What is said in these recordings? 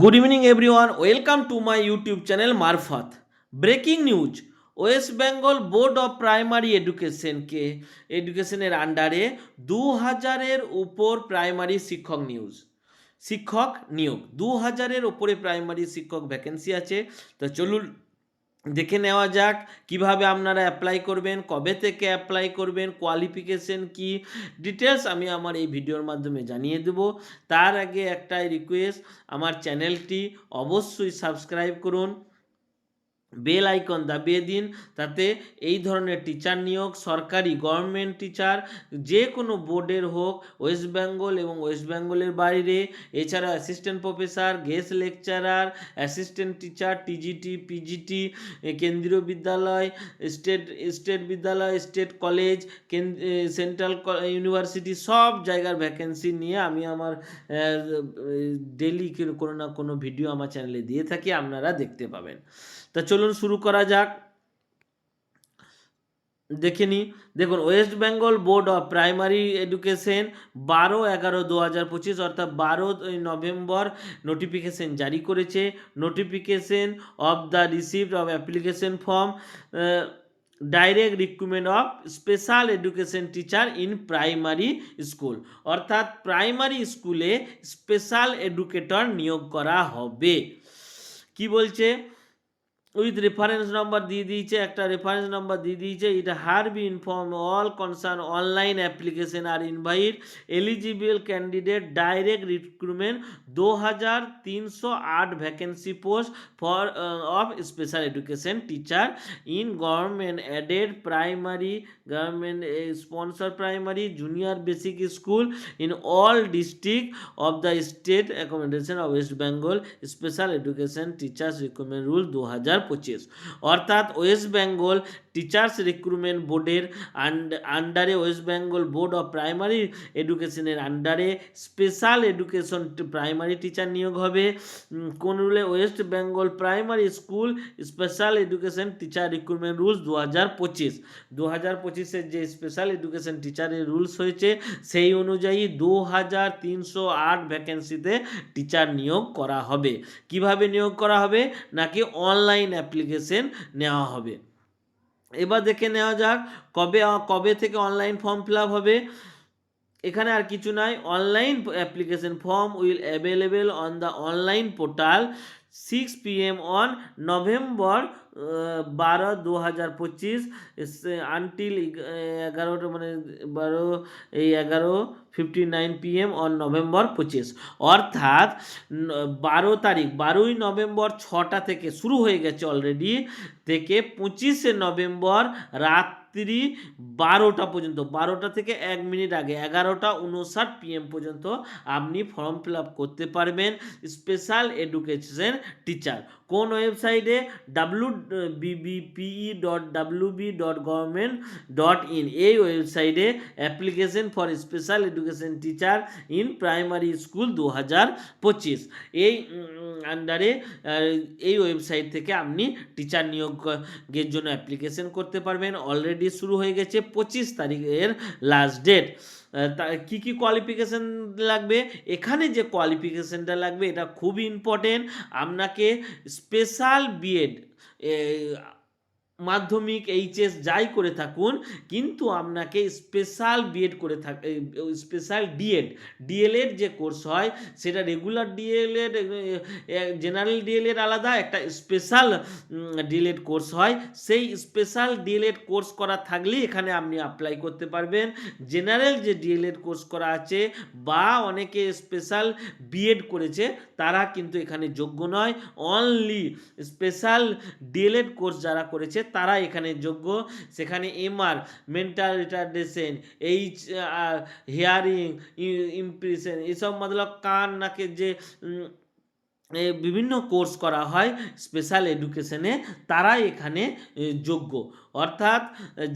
Good evening everyone welcome to my YouTube channel মারফত breaking news West Bengal board of primary এডুকেশনকে এডুকেশনের আন্ডারে দু হাজারের উপর প্রাইমারি শিক্ষক নিউজ শিক্ষক নিয়োগ। দু হাজারের ওপরে প্রাইমারি শিক্ষক ভ্যাকেন্সি আছে। তো চলুন দেখে নেওয়া যাক কীভাবে আপনারা অ্যাপ্লাই করবেন, কবে থেকে অ্যাপ্লাই করবেন কোয়ালিফিকেশন কি ডিটেলস আমি আমার এই ভিডিওর মাধ্যমে জানিয়ে দেব। তার আগে একটাই রিকোয়েস্ট আমার চ্যানেলটি অবশ্যই সাবস্ক্রাইব করুন। বেল আইকন দাবিয়ে দিন তাতে এই ধরনের টিচার নিয়োগ, সরকারি গভর্নমেন্ট টিচার, যে কোনো বোর্ডের হোক, ওয়েস্ট বেঙ্গল এবং ওয়েস্ট বেঙ্গলের বাইরে, এছাড়া assistant professor, guest lecturer, assistant teacher, TGT, PGT কেন্দ্রীয় বিদ্যালয়, স্টেট স্টেট বিদ্যালয়, স্টেট কলেজ সেন্ট্রাল ইউনিভার্সিটি সব জায়গার ভ্যাকেন্সি নিয়ে আমি আমার ডেলি কোনো না কোনো ভিডিও আমার চ্যানেলে দিয়ে থাকি, আপনারা দেখতে পাবেন। তা চলুন শুরু করা যাক। দেখে নিই। দেখুন West Bengal board of primary education বারো এগারো দু হাজার পঁচিশ, অর্থাৎ বারো নভেম্বর নোটিফিকেশন জারি করেছে। Notification of the receipt of application form direct recruitment of special education teacher in primary school অর্থাৎ প্রাইমারি স্কুলে স্পেশাল এডুকেটর নিয়োগ করা হবে। কি বলছে? উইথ রেফারেন্স নাম্বার দিয়ে দিয়েছে, একটা রেফারেন্স নাম্বার দিয়ে দিয়েছে, it hereby inform all concern online application are invite eligible candidate direct recruitment দু হাজার তিনশো আট vacancy post for of special education teacher in government aided primary, government sponsor primary, junior basic school in all district of the state, accommodation of West Bengal, special education teachers recruitment rule দু হাজার পঁচিশ। অর্থাৎ West Bengal teachers recruitment বোর্ডের আন্ডারে West Bengal board of primary এডুকেশনের আন্ডারে special education primary teacher নিয়োগ হবে। কোন রুলে West Bengal primary school special education teacher recruitment rules দু হাজার পঁচিশ। দু হাজার পঁচিশের যে স্পেশাল এডুকেশন টিচারের রুলস হয়েছে, সেই অনুযায়ী দু হাজার তিনশো আট ভ্যাকেন্সিতে টিচার নিয়োগ করা হবে। কীভাবে নিয়োগ করা হবে? নাকি অনলাইন অ্যাপ্লিকেশন নেওয়া হবে? এবার দেখে নেওয়া যাক কবে কবে থেকে অনলাইন ফর্ম ফিল হবে। এখানে আর কিছু নাই। Online application form will available on the online portal six P M on November বারো দু হাজার পঁচিশ আনটিল এগারোটা মানে বারো, এই এগারো fifty nine PM on November পঁচিশ। অর্থাৎ বারো তারিখ, বারোই নভেম্বর ছটা থেকে শুরু হয়ে গেছে অলরেডি থেকে পঁচিশে নভেম্বর রাত্রি বারোটা পর্যন্ত, বারোটা থেকে এক মিনিট আগে, এগারোটা উনষাট পিএম পর্যন্ত আপনি ফর্ম ফিল আপ করতে পারবেন স্পেশাল এডুকেশন টিচার কোন ওয়েবসাইটে W BBPE dot W B dot government dot in এই ওয়েবসাইটে application for special education teacher in primary school দু হাজার পঁচিশ। এই আন্ডারে এই ওয়েবসাইট থেকে আপনি টিচার নিয়োগের জন্য অ্যাপ্লিকেশন করতে পারবেন। অলরেডি শুরু হয়ে গেছে পঁচিশ তারিখের লাস্ট ডেট কী কী কোয়ালিফিকেশান লাগবে? এখানে যে কোয়ালিফিকেশানটা লাগবে, এটা খুব ইম্পর্টেন্ট আপনাকে স্পেশাল বিএড মাধ্যমিক, এইচএস যাই করে থাকুন, কিন্তু আপনাকে স্পেশাল বিএড করে থাক স্পেশাল ডিএড ডিএলএড যে কোর্স হয়, সেটা রেগুলার ডিএলএড জেনারেল ডিএলএড আলাদা, একটা স্পেশাল ডিএলএড কোর্স হয়। সেই স্পেশাল ডিএলএড কোর্স করা থাকলেই এখানে আপনি অ্যাপ্লাই করতে পারবেন। জেনারেল যে ডিএলএড কোর্স করা আছে, বা অনেকে স্পেশাল বিএড করেছে, তারা কিন্তু এখানে যোগ্য নয়। অনলি স্পেশাল ডিএলএড কোর্স যারা করেছে তারা এখানে যোগ্য। সেখানে MR mental retardation H hearing impression এসব মতলব কান, নাকের যে বিভিন্ন কোর্স করা হয় স্পেশাল এডুকেশনে তারা এখানে যোগ্য। অর্থাৎ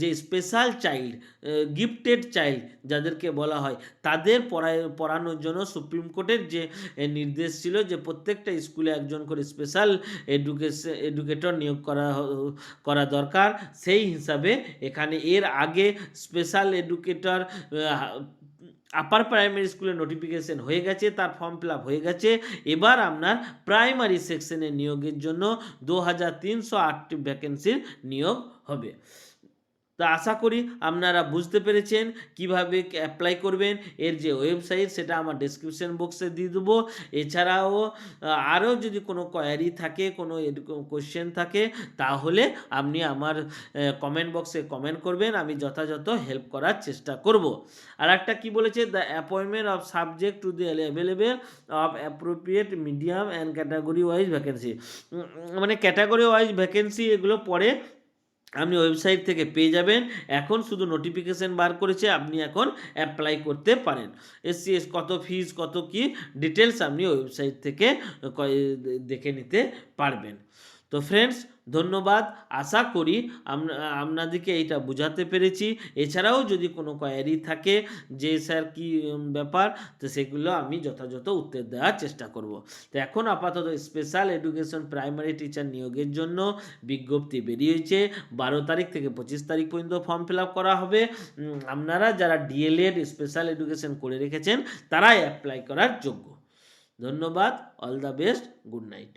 যে স্পেশাল চাইল্ড গিফটেড চাইল্ড যাদেরকে বলা হয়, তাদের পড়ায় পড়ানোর জন্য সুপ্রিম কোর্টের যে নির্দেশ ছিল যে প্রত্যেকটা স্কুলে একজন করে স্পেশাল এডুকেশন এডুকেটর নিয়োগ করা করা দরকার। সেই হিসাবে এখানে এর আগে স্পেশাল এডুকেটর আপার প্রাইমারি স্কুলের নোটিফিকেশন হয়ে গেছে, তার ফর্ম ফিল হয়ে গেছে। এবার আপনার প্রাইমারি সেকশনের নিয়োগের জন্য দু হাজার তিনশো আটটি ভ্যাকেন্সির নিয়োগ হবে। তো আশা করি আপনারা বুঝতে পেরেছেন কীভাবে অ্যাপ্লাই করবেন। এর যে ওয়েবসাইট সেটা আমার ডেসক্রিপশন বক্সে দিয়ে দেবো। এছাড়াও আরও যদি কোনো কোয়ারি থাকে, কোনো কোশ্চেন থাকে, তাহলে আপনি আমার কমেন্ট বক্সে কমেন্ট করবেন। আমি যথাযথ হেল্প করার চেষ্টা করব। আর একটা কী বলেছে? The appointment of subject to the available of appropriate medium and category wise vacancy মানে ক্যাটাগরি ওয়াইজ ভ্যাকেন্সি এগুলো পরে আপনি ওয়েবসাইট থেকে পেয়ে যাবেন। এখন শুধু নোটিফিকেশান বার করেছে, আপনি এখন অ্যাপ্লাই করতে পারেন। এসসি এস কত ফিজ কত কি ডিটেলস আপনি ওয়েবসাইট থেকে দেখে নিতে পারবেন। তো ফ্রেন্ডস ধন্যবাদ। আশা করি আপনাদেরকে এইটা বোঝাতে পেরেছি। এছাড়াও যদি কোনো কোয়ারি থাকে যে স্যার কি ব্যাপার, তো সেগুলো আমি যথাযথ উত্তর দেওয়ার চেষ্টা করব। তো এখন আপাতত স্পেশাল এডুকেশন প্রাইমারি টিচার নিয়োগের জন্য বিজ্ঞপ্তি বেরিয়েছে। বারো তারিখ থেকে পঁচিশ তারিখ পর্যন্ত ফর্ম ফিল করা হবে। আপনারা যারা ডিএলএড স্পেশাল এডুকেশন করে রেখেছেন, তারাই অ্যাপ্লাই করার যোগ্য। ধন্যবাদ all the best good night